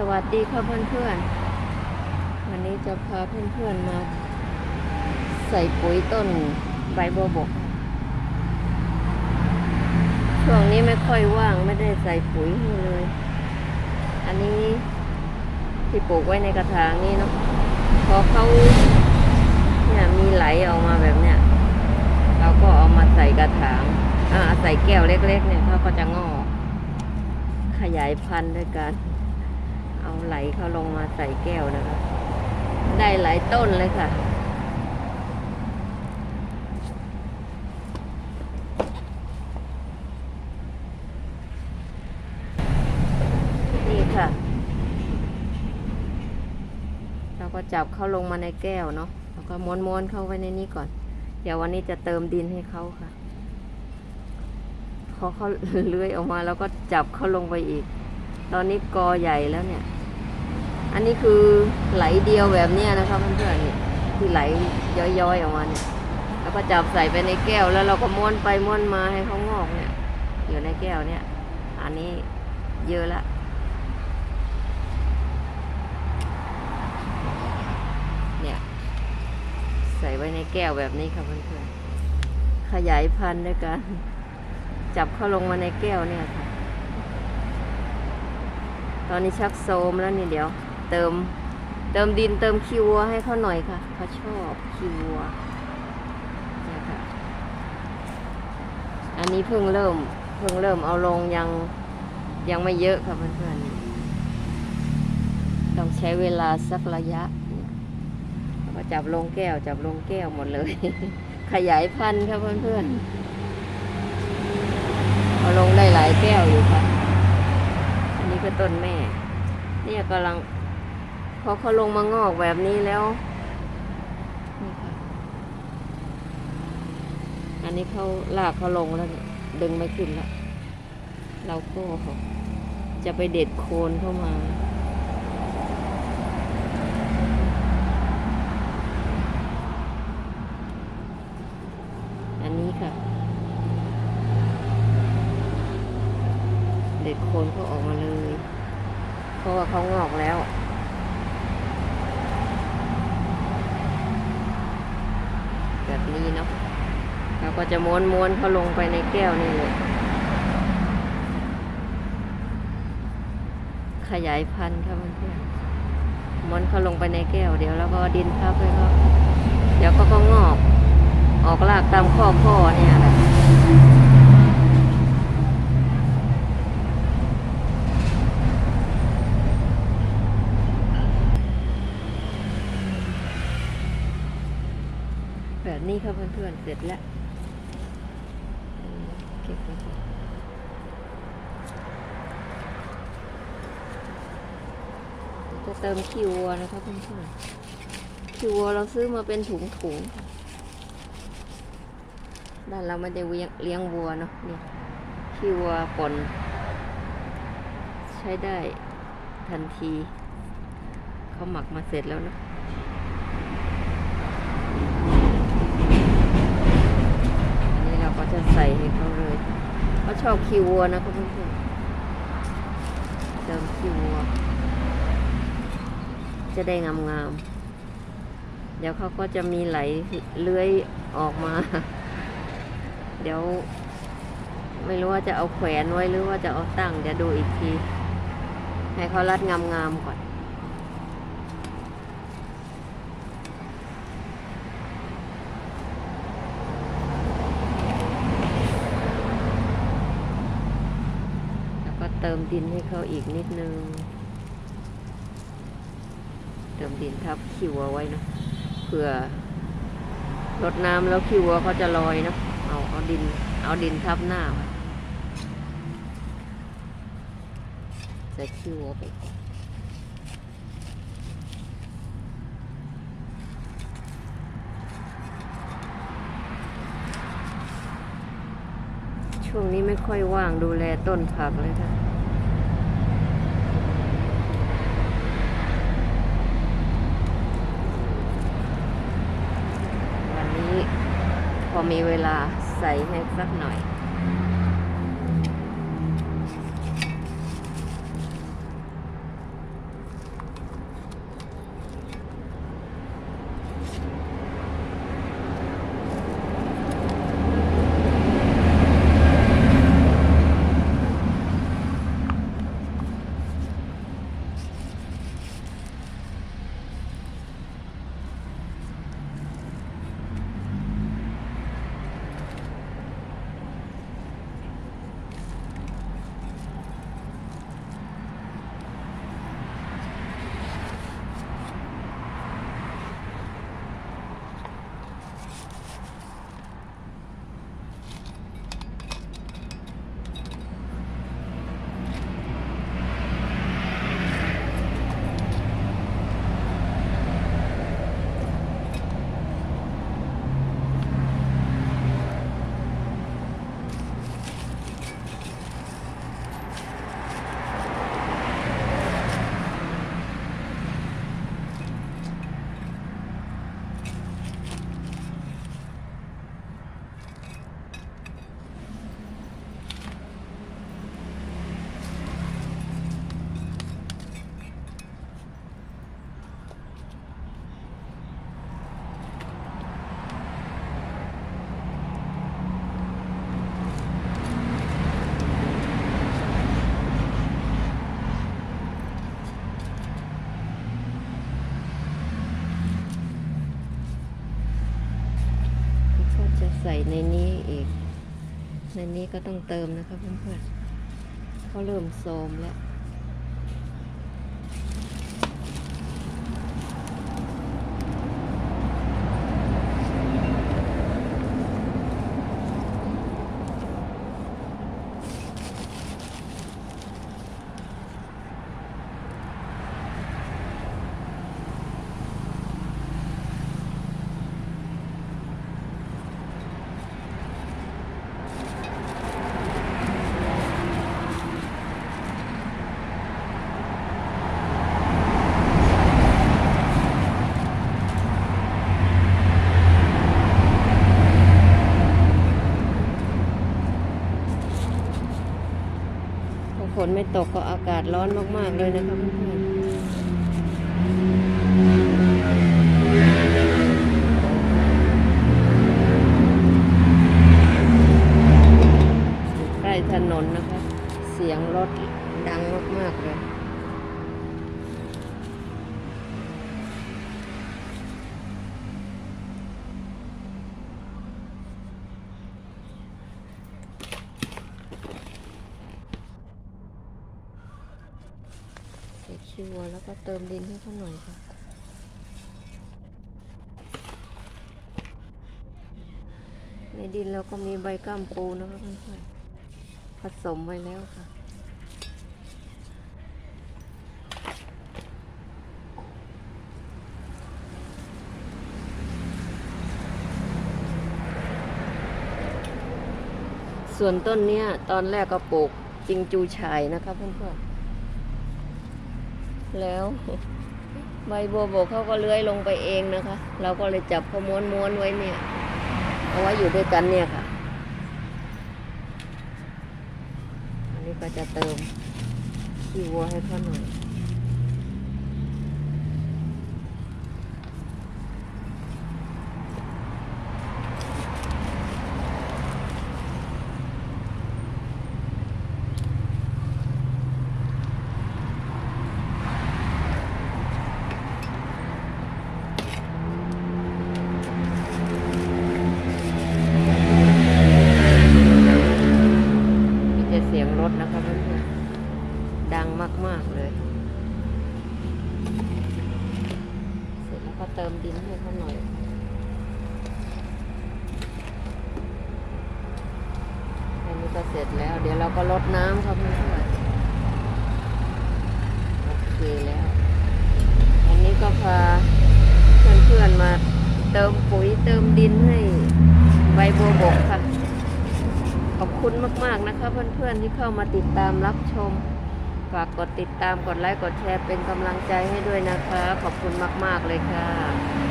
สวัสดีค่ะเพื่อนๆ วันนี้จะพาเพื่อนๆมา ใส่ปุ๋ยต้นใบบัวบก ช่วงนี้ไม่ค่อยว่างไม่ได้ใส่ปุ๋ยให้เลย อันนี้ที่ปลูกไว้ในกระถางนี่เนาะ พอเขาเนี่ยมีไหลออกมาแบบเนี้ย เราก็เอามาใส่กระถางอ่าใส่แก้วเล็ก ๆ เนี่ยเขาก็จะงอก ขยายพันธุ์ด้วยกัน เอาไหลเขาลงมาใส่แก้วนะคะ ได้หลายต้นเลยค่ะ นี่ค่ะ เราก็จับเขาลงมาในแก้วเนาะแล้วก็ม้วนๆเข้าไว้ในนี้ก่อน เดี๋ยววันนี้จะเติมดินให้เขาค่ะพอเขาเลื้อยออกมาแล้วก็จับเขาลงไปอีก ตอนนี้กอใหญ่แล้วเนี่ย อันนี้คือไหลเดียวแบบเนี้ยนะคะเพื่อนๆนี่ที่ไหลย้อยๆออกมาเนี่ยแล้วก็จับใส่ไปในแก้วแล้วเราก็ม้วนไปม้วนมาให้เขางอกเนี่ย อยู่ในแก้วเนี่ย อันนี้เยอะละเนี่ยใส่ไว้ในแก้วแบบนี้ค่ะเพื่อนๆขยายพันธุ์ด้วยกันจับเข้าลงมาในแก้วเนี่ยค่ะ ตอนนี้ชักโซมแล้วนี่เดี๋ยว เติมเติมดินเติมคิวัวให้เขาหน่อยค่ะเขาชอบคิวัวเนี่ยค่ะอันนี้เพิ่งเริ่มเพิ่งเริ่มเอาลงยังยังไม่เยอะค่ะเพื่อนๆต้องใช้เวลาสักระยะก็จับลงแก้ว จับลงแก้วหมดเลย ขยายพันธุ์ค่ะเพื่อนๆเอาลงได้หลายแก้วอยู่ค่ะ อันนี้ก็ต้นแม่ เนี่ยกำลัง พอเขาลงมางอกแบบนี้แล้วนี่ค่ะอันนี้เขาลากเขาลงแล้วเนี่ยดึงไม่ขึ้นแล้วเราก็จะไปเด็ดโคนเข้ามา อันนี้ค่ะ เด็ดโคนเขาออกมาเลย เพราะว่าเขางอกแล้ว แบบนี้เนาะเราก็จะม้วนม้วนเขาลงไปในแก้วนี่เลย ขยายพันธุ์ค่ะเพื่อนม้วนเขาลงไปในแก้วเดี๋ยวแล้วก็ดินทับไปเขาเดี๋ยวเขาก็งอก ออกรากตามข้อพ่อเนี่ยแหละ แบบนี้ค่ะเพื่อนๆ เสร็จแล้วเก็บไว้ก่อนจะเติมคิววัวนะคะเพื่อนๆคิววัวเราซื้อมาเป็นถุงๆด้านเราไม่ได้เลี้ยงวัวเนาะนี่คิววัวปนใช้ได้ทันที เขาหมักมาเสร็จแล้วเนาะ อันนี้เราก็ จะใส่ให้เขาเลยเขาชอบคิววัวนะครับเพื่อนเติมคิววัว จะได้งามๆ เดี๋ยวเขาก็จะมีไหลเลื้อยออกมา เดี๋ยว ไม่รู้ว่าจะเอาแขวนไว้หรือว่าจะเอาตั้งเดี๋ยวดูอีกที ให้เขารัดงามๆก่อน แล้วก็ เติมดินให้เขาอีกนิดนึง เติมดินทับคิวเอาไว้นะเผื่อรดน้ำแล้วคิวเขาจะลอยนะเอาเอาดิน เอาดินทับหน้าไว้ใส่คิวไปก่อนช่วงนี้ไม่ค่อยว่างดูแลต้นผักเลยค่ะ วันนี้พอ มีเวลาใส่ให้สักหน่อย ในนี้อีก ในนี้ก็ต้องเติมนะคะเพื่อนๆเขาเริ่มโทมแล้ว ฝนไม่ตกก็อากาศร้อนมากๆเลยนะคะเพื่อนๆใกล้ถนนนะคะ เสียงรถดังมากๆเลย ใส่ขี้วัวแล้ว ก็เติมดินให้เขาหน่อยค่ะในดินเราก็มีใบก้ามปูนะคะเพื่อนๆผสมไว้แล้วค่ะส่วนต้นเนี้ยตอนแรกก็ปลูกจิงจูฉายนะคะเพื่อนๆ แล้วใบบัวบกเขาก็เลื้อยลงไปเองนะคะ เราก็เลยจับเขาม้วนม้วนไว้เนี่ย เอาไว้อยู่ด้วยกันเนี่ยค่ะ อันนี้ก็จะเติมขี้วัวให้เขาหน่อย มีแต่เสียงรถนะคะเพื่อนๆ ดังมากๆเลย เติมดินให้เขาหน่อย อันนี้ก็เสร็จแล้ว เดี๋ยวเราก็ลดน้ำครับเพื่อนๆโอเคแล้ว อันนี้ก็พาเพื่อนๆมาเติมปุ๋ยเติมดินให้ใบบัวบกค่ะ ขอบคุณมากๆนะคะเพื่อนๆที่เข้ามาติดตามรับชม ฝากกดติดตามกดไลค์กดแชร์เป็นกำลังใจให้ด้วยนะคะ ขอบคุณมาก ๆ เลยค่ะ